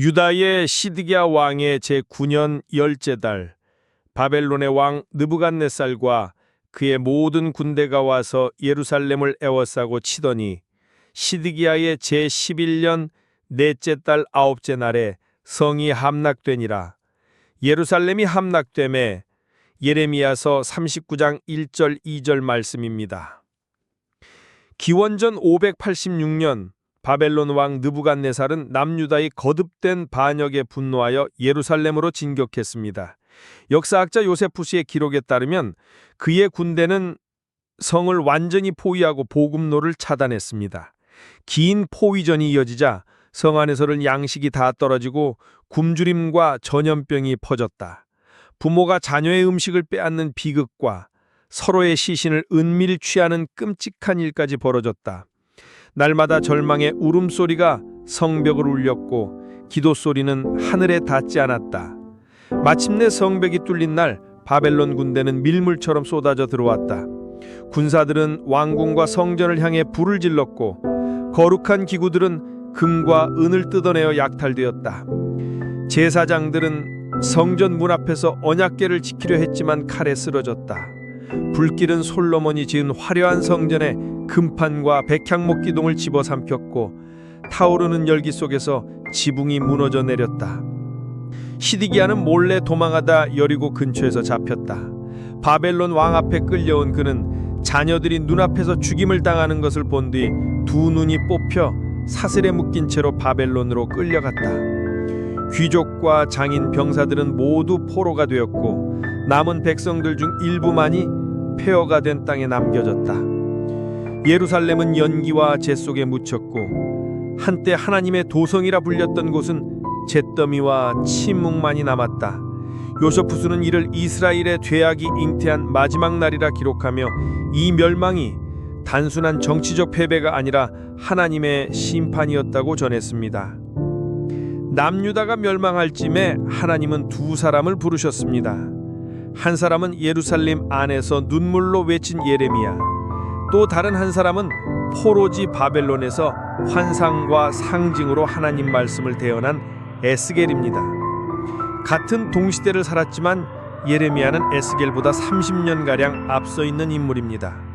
유다의 시드기야 왕의 제9년 열째 달 바벨론의 왕 느부갓네살과 그의 모든 군대가 와서 예루살렘을 에워싸고 치더니 시드기야의 제11년 넷째 달 아홉째 날에 성이 함락되니라 예루살렘이 함락됨에 예레미야서 39장 1절 2절 말씀입니다. 기원전 586년 바벨론 왕 느부갓네살은 남유다의 거듭된 반역에 분노하여 예루살렘으로 진격했습니다. 역사학자 요세푸스의 기록에 따르면 그의 군대는 성을 완전히 포위하고 보급로를 차단했습니다. 긴 포위전이 이어지자 성 안에서는 양식이 다 떨어지고 굶주림과 전염병이 퍼졌다. 부모가 자녀의 음식을 빼앗는 비극과 서로의 시신을 은밀히 취하는 끔찍한 일까지 벌어졌다. 날마다 절망의 울음소리가 성벽을 울렸고 기도 소리는 하늘에 닿지 않았다. 마침내 성벽이 뚫린 날 바벨론 군대는 밀물처럼 쏟아져 들어왔다. 군사들은 왕궁과 성전을 향해 불을 질렀고 거룩한 기구들은 금과 은을 뜯어내어 약탈되었다. 제사장들은 성전 문 앞에서 언약궤를 지키려 했지만 칼에 쓰러졌다. 불길은 솔로몬이 지은 화려한 성전에 금판과 백향목 기둥을 집어삼켰고 타오르는 열기 속에서 지붕이 무너져 내렸다. 시디기야는 몰래 도망하다 여리고 근처에서 잡혔다. 바벨론 왕 앞에 끌려온 그는 자녀들이 눈앞에서 죽임을 당하는 것을 본 뒤 두 눈이 뽑혀 사슬에 묶인 채로 바벨론으로 끌려갔다. 귀족과 장인 병사들은 모두 포로가 되었고 남은 백성들 중 일부만이 폐허가 된 땅에 남겨졌다. 예루살렘은 연기와 재 속에 묻혔고 한때 하나님의 도성이라 불렸던 곳은 잿더미와 침묵만이 남았다. 요서푸스는 이를 이스라엘의 죄악이 잉태한 마지막 날이라 기록하며 이 멸망이 단순한 정치적 패배가 아니라 하나님의 심판이었다고 전했습니다. 남유다가 멸망할 쯤에 하나님은 두 사람을 부르셨습니다. 한 사람은 예루살렘 안에서 눈물로 외친 예레미야. 또 다른 한 사람은 포로지 바벨론에서 환상과 상징으로 하나님 말씀을 대언한 에스겔입니다. 같은 동시대를 살았지만 예레미야는 에스겔보다 30년 가량 앞서 있는 인물입니다.